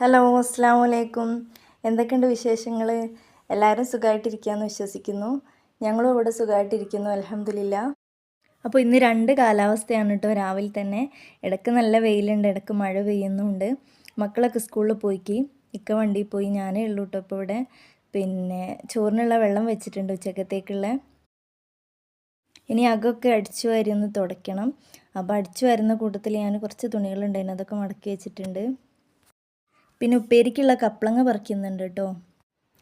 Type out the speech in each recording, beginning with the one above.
Hello അസ്സാം വലൈക്കും എന്തൊക്കെയുണ്ട് വിശേഷങ്ങൾ എല്ലാവരും സുഖമായിട്ടിരിക്കുകയെന്ന് വിശ്വസിക്കുന്നു. ഞങ്ങളും ഇവിടെ സുഖമായിട്ടിരിക്കുന്നു അലഹമില്ല അപ്പോൾ ഇന്ന് രണ്ട് കാലാവസ്ഥയാണ് കേട്ടോ രാവിലെ തന്നെ. ഇടയ്ക്ക് നല്ല വെയിലുണ്ട് ഇടയ്ക്ക് മഴ പെയ്യുന്നുണ്ട്. മക്കളൊക്കെ സ്കൂളിൽ പോയിക്കി. ഇക്ക വണ്ടിയിൽ പോയി ഞാനേ ഉള്ളൂ കേട്ടോ ഇപ്പോൾ ഇവിടെ. പിന്നെ ചോറിനുള്ള വെള്ളം വെച്ചിട്ടുണ്ട് ഉച്ചക്കത്തേക്കുള്ള. ഇനി അകമൊക്കെ അടിച്ചു വാരി ഒന്ന് തുടയ്ക്കണം. അപ്പോൾ അടിച്ചു വരുന്ന കൂട്ടത്തിൽ ഞാൻ കുറച്ച് തുണികളുണ്ടായിരുന്നു അതൊക്കെ മടക്കി വെച്ചിട്ടുണ്ട്. പിന്നെ ഉപ്പേരിക്കുള്ള കപ്ലങ്ങ പറിക്കുന്നുണ്ട് കേട്ടോ.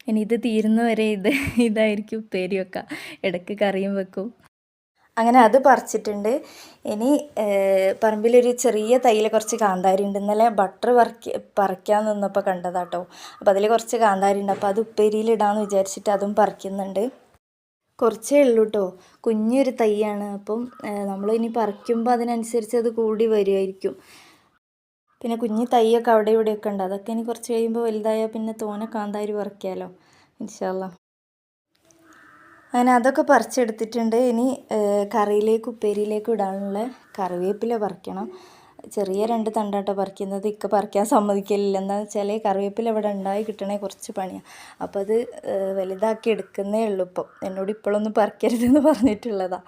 ഇനി ഇത് തീരുന്നവരെ ഇത് ഇതായിരിക്കും ഉപ്പേരി വെക്കുക ഇടയ്ക്ക് കറിയും വെക്കും. അങ്ങനെ അത് പറിച്ചിട്ടുണ്ട്. ഇനി പറമ്പിലൊരു ചെറിയ തൈയിൽ കുറച്ച് കാന്താരി ഉണ്ട് ഇന്നലെ ബട്ടർ പറിക്ക പറിക്കാൻ നിന്നപ്പോൾ കണ്ടതാട്ടോ. അപ്പോൾ അതിൽ കുറച്ച് കാന്താരി ഉണ്ട് അപ്പോൾ അത് ഉപ്പേരിയിലിടാമെന്ന് വിചാരിച്ചിട്ട് അതും പറിക്കുന്നുണ്ട്. കുറച്ചേ ഉള്ളൂ കേട്ടോ കുഞ്ഞൊരു തൈയാണ്. അപ്പം നമ്മൾ ഇനി പറിക്കുമ്പോൾ അതിനനുസരിച്ച് അത് കൂടി വരുമായിരിക്കും പിന്നെ കുഞ്ഞു തൈയൊക്കെ അവിടെ ഇവിടെയൊക്കെ ഉണ്ട്. അതൊക്കെ ഇനി കുറച്ച് കഴിയുമ്പോൾ വലുതായാൽ പിന്നെ തോനെ കാന്താരി പറിക്കാമല്ലോ ഇൻഷാല്ല അങ്ങനെ അതൊക്കെ പറിച്ചെടുത്തിട്ടുണ്ട്. ഇനി കറിയിലേക്ക് ഉപ്പേരിയിലേക്ക് ഇടാനുള്ള കറിവേപ്പില പറിക്കണം. ചെറിയ രണ്ട് തണ്ടാട്ടോ പറിക്കുന്നത്. ഇക്ക പറിക്കാൻ സമ്മതിക്കലില്ല എന്താണെന്ന് വെച്ചാൽ കറിവേപ്പില ഇവിടെ ഉണ്ടായി കിട്ടണേ കുറച്ച് പണിയാണ് അപ്പോൾ അത് വലുതാക്കി എടുക്കുന്നേ ഉള്ളൂ ഇപ്പം. എന്നോട് ഇപ്പോഴൊന്നും പറിക്കരുതെന്ന് പറഞ്ഞിട്ടുള്ളതാണ്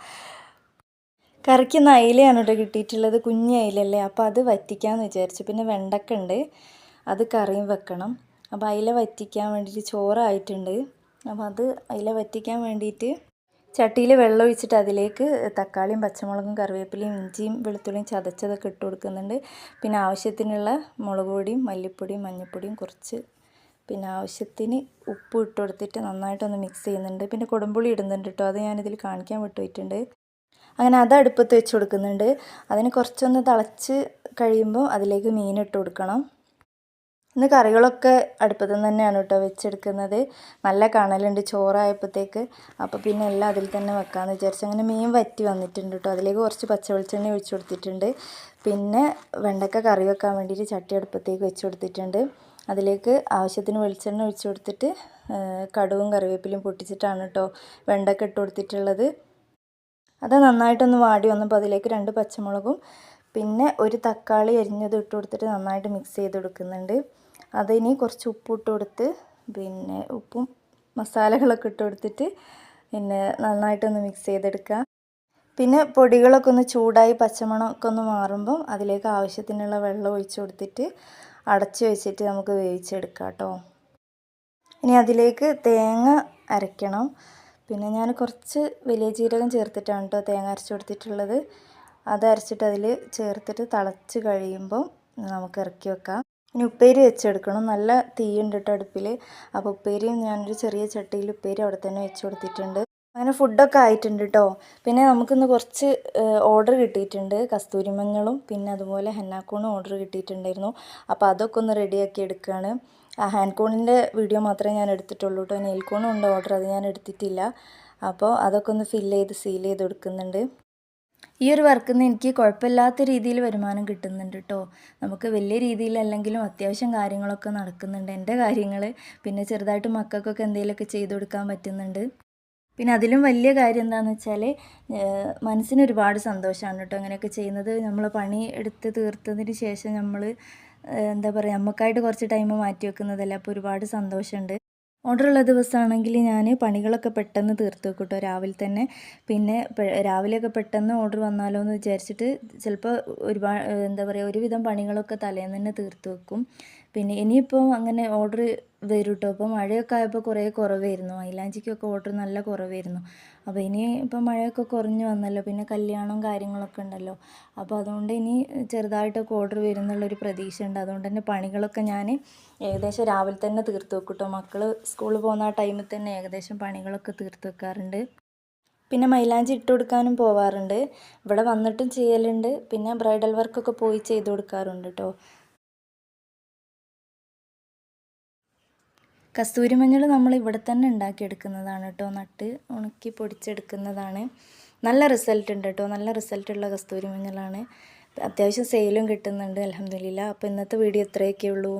കറിക്ക് അയിലയാണ് കേട്ടോ കിട്ടിയിട്ടുള്ളത്. കുഞ്ഞ് അയിലല്ലേ. അപ്പോൾ അത് വറ്റിക്കാമെന്ന് വിചാരിച്ചു. പിന്നെ വെണ്ടക്ക ഉണ്ട് അത് കറിയും വെക്കണം. അപ്പോൾ അയില വറ്റിക്കാൻ വേണ്ടിയിട്ട് ചോറായിട്ടുണ്ട്. അപ്പോൾ അത് അയില വറ്റിക്കാൻ വേണ്ടിയിട്ട് ചട്ടിയിൽ വെള്ളം ഒഴിച്ചിട്ട് അതിലേക്ക് തക്കാളിയും പച്ചമുളകും കറിവേപ്പിലയും ഇഞ്ചിയും വെളുത്തുള്ളിയും ചതച്ചതൊക്കെ ഇട്ട് കൊടുക്കുന്നുണ്ട്. പിന്നെ ആവശ്യത്തിനുള്ള മുളക് പൊടിയും മല്ലിപ്പൊടിയും മഞ്ഞൾപ്പൊടിയും കുറച്ച് പിന്നെ ആവശ്യത്തിന് ഉപ്പ് ഇട്ട് കൊടുത്തിട്ട് നന്നായിട്ടൊന്ന് മിക്സ് ചെയ്യുന്നുണ്ട്. പിന്നെ കൊടുമ്പുളി ഇടുന്നുണ്ട് കേട്ടോ അത് ഞാനിതിൽ കാണിക്കാൻ വിട്ടുപോയിട്ടുണ്ട്. അങ്ങനെ അത് അടുപ്പത്ത് വെച്ച് കൊടുക്കുന്നുണ്ട്. അതിന് കുറച്ചൊന്ന് തിളച്ച് കഴിയുമ്പോൾ അതിലേക്ക് മീൻ ഇട്ട് കൊടുക്കണം. ഇന്ന് കറികളൊക്കെ അടുപ്പത്തു തന്നെയാണ് കേട്ടോ വെച്ചെടുക്കുന്നത്. നല്ല കണലുണ്ട് ചോറായപ്പോഴത്തേക്ക്. അപ്പോൾ പിന്നെ എല്ലാം അതിൽ തന്നെ വെക്കാമെന്ന് വിചാരിച്ചു. അങ്ങനെ മീൻ വറ്റി വന്നിട്ടുണ്ട് കേട്ടോ. അതിലേക്ക് കുറച്ച് പച്ച വെളിച്ചെണ്ണ ഒഴിച്ച് കൊടുത്തിട്ടുണ്ട്. പിന്നെ വെണ്ടക്ക കറി വെക്കാൻ വേണ്ടിയിട്ട് ചട്ടി അടുപ്പത്തേക്ക് വെച്ച് കൊടുത്തിട്ടുണ്ട്. അതിലേക്ക് ആവശ്യത്തിന് വെളിച്ചെണ്ണ ഒഴിച്ചു കൊടുത്തിട്ട് കടുവും കറിവേപ്പിലയും പൊട്ടിച്ചിട്ടാണ് കേട്ടോ വെണ്ടക്ക ഇട്ട് കൊടുത്തിട്ടുള്ളത്. അത് നന്നായിട്ടൊന്ന് വാടി വന്നപ്പോൾ അതിലേക്ക് രണ്ട് പച്ചമുളകും പിന്നെ ഒരു തക്കാളി അരിഞ്ഞത് ഇട്ട് കൊടുത്തിട്ട് നന്നായിട്ട് മിക്സ് ചെയ്ത് കൊടുക്കുന്നുണ്ട്. അതിനി കുറച്ച് ഉപ്പ് ഇട്ട് കൊടുത്ത് പിന്നെ ഉപ്പും മസാലകളൊക്കെ ഇട്ട് കൊടുത്തിട്ട് പിന്നെ നന്നായിട്ടൊന്ന് മിക്സ് ചെയ്തെടുക്കുക. പിന്നെ പൊടികളൊക്കെ ഒന്ന് ചൂടായി പച്ചമണമൊക്കെ ഒന്ന് മാറുമ്പം അതിലേക്ക് ആവശ്യത്തിനുള്ള വെള്ളം ഒഴിച്ചു കൊടുത്തിട്ട് അടച്ച് വെച്ചിട്ട് നമുക്ക് വേവിച്ചെടുക്കാം കേട്ടോ. ഇനി അതിലേക്ക് തേങ്ങ അരയ്ക്കണം. പിന്നെ ഞാൻ കുറച്ച് വലിയ ജീരകം ചേർത്തിട്ടാണ് കേട്ടോ തേങ്ങ അരച്ച് കൊടുത്തിട്ടുള്ളത്. അത് അരച്ചിട്ട് അതിൽ ചേർത്തിട്ട് തിളച്ച് കഴിയുമ്പോൾ നമുക്ക് ഇറക്കി വെക്കാം. ഇനി ഉപ്പേരി വെച്ചെടുക്കണം. നല്ല തീയുണ്ട് കേട്ടോ അടുപ്പിൽ അപ്പോൾ ഉപ്പേരിയും ഞാനൊരു ചെറിയ ചട്ടിയിൽ ഉപ്പേരി അവിടെ തന്നെ വെച്ച് കൊടുത്തിട്ടുണ്ട്. അങ്ങനെ ഫുഡൊക്കെ ആയിട്ടുണ്ട് കേട്ടോ പിന്നെ നമുക്കിന്ന് കുറച്ച് ഓർഡർ കിട്ടിയിട്ടുണ്ട്. കസ്തൂരി മഞ്ഞളും പിന്നെ അതുപോലെ ഹെന്നാക്കൂണും ഓർഡർ കിട്ടിയിട്ടുണ്ടായിരുന്നു. അപ്പോൾ അതൊക്കെ ഒന്ന് റെഡിയാക്കി എടുക്കുകയാണ് ആ ഹാൻഡ് കോണിന്റെ വീഡിയോ മാത്രമേ ഞാൻ എടുത്തിട്ടുള്ളൂ കേട്ടോ. നെയിൽ കോണും ഉണ്ട് ഓർഡർ അത് ഞാൻ എടുത്തിട്ടില്ല. അപ്പോൾ അതൊക്കെ ഒന്ന് ഫില്ല് ചെയ്ത് സീൽ ചെയ്ത് കൊടുക്കുന്നുണ്ട് ഈ ഒരു വർക്കിൽ നിന്ന് എനിക്ക് കുഴപ്പമില്ലാത്ത രീതിയിൽ വരുമാനം കിട്ടുന്നുണ്ട് കേട്ടോ. നമുക്ക് വലിയ രീതിയിലല്ലെങ്കിലും അത്യാവശ്യം കാര്യങ്ങളൊക്കെ നടക്കുന്നുണ്ട്. എന്റെ കാര്യങ്ങൾ പിന്നെ ചെറുതായിട്ട് മക്കൾക്കൊക്കെ എന്തെങ്കിലുമൊക്കെ ചെയ്തു കൊടുക്കാൻ പറ്റുന്നുണ്ട്. പിന്നെ അതിലും വലിയ കാര്യം എന്താണെന്ന് വെച്ചാൽ മനസ്സിന് ഒരുപാട് സന്തോഷമാണ് കേട്ടോ അങ്ങനെയൊക്കെ ചെയ്യുന്നത്. നമ്മൾ പണി എടുത്ത് തീർത്തതിന് ശേഷം നമ്മൾ എന്താ പറയുക നമുക്കായിട്ട് കുറച്ച് ടൈം മാറ്റി വെക്കുന്നതല്ലേ? അപ്പോൾ ഒരുപാട് സന്തോഷമുണ്ട് ഓർഡറുള്ള ദിവസമാണെങ്കിൽ ഞാൻ പണികളൊക്കെ പെട്ടെന്ന് തീർത്ത് വെക്കും കേട്ടോ രാവിലെ തന്നെ. പിന്നെ രാവിലെയൊക്കെ പെട്ടെന്ന് ഓർഡർ വന്നാലോ എന്ന് വിചാരിച്ചിട്ട് ചിലപ്പോൾ ഒരുപാട് എന്താ പറയുക ഒരുവിധം പണികളൊക്കെ തലേന്ന് തന്നെ തീർത്ത് വെക്കും. പിന്നെ ഇനിയിപ്പോൾ അങ്ങനെ ഓർഡർ വരും കേട്ടോ ഇപ്പോൾ മഴയൊക്കെ ആയപ്പോൾ കുറേ കുറവായിരുന്നു. മൈലാഞ്ചിക്കൊക്കെ ഓർഡർ നല്ല കുറവായിരുന്നു. അപ്പോൾ ഇനി ഇപ്പം മഴയൊക്കെ കുറഞ്ഞു വന്നല്ലോ. പിന്നെ കല്യാണവും കാര്യങ്ങളൊക്കെ ഉണ്ടല്ലോ. അപ്പോൾ അതുകൊണ്ട് ഇനി ചെറുതായിട്ടൊക്കെ ഓർഡർ വരുന്നുള്ളൊരു പ്രതീക്ഷ ഉണ്ട് അതുകൊണ്ട് തന്നെ പണികളൊക്കെ ഞാൻ ഏകദേശം രാവിലെ തന്നെ തീർത്ത് വെക്കും കേട്ടോ മക്കൾ സ്കൂളിൽ പോകുന്ന ആ ടൈമിൽ തന്നെ ഏകദേശം പണികളൊക്കെ തീർത്ത് വെക്കാറുണ്ട്. പിന്നെ മൈലാഞ്ചി ഇട്ട് കൊടുക്കാനും പോവാറുണ്ട്. ഇവിടെ വന്നിട്ടും ചെയ്യലുണ്ട്. പിന്നെ ബ്രൈഡൽ വർക്കൊക്കെ പോയി ചെയ്ത് കൊടുക്കാറുണ്ട് കേട്ടോ കസ്തൂരി മഞ്ഞൾ നമ്മൾ ഇവിടെ തന്നെ ഉണ്ടാക്കിയെടുക്കുന്നതാണ് കേട്ടോ. നട്ട് ഉണക്കി പൊടിച്ചെടുക്കുന്നതാണ്. നല്ല റിസൾട്ട് ഉണ്ട് കേട്ടോ. നല്ല റിസൾട്ടുള്ള കസ്തൂരി മഞ്ഞളാണ്. അത്യാവശ്യം സെയിലും കിട്ടുന്നുണ്ട് അലഹമില്ല അപ്പോൾ ഇന്നത്തെ വീഡിയോ ഇത്രയൊക്കെ ഉള്ളൂ.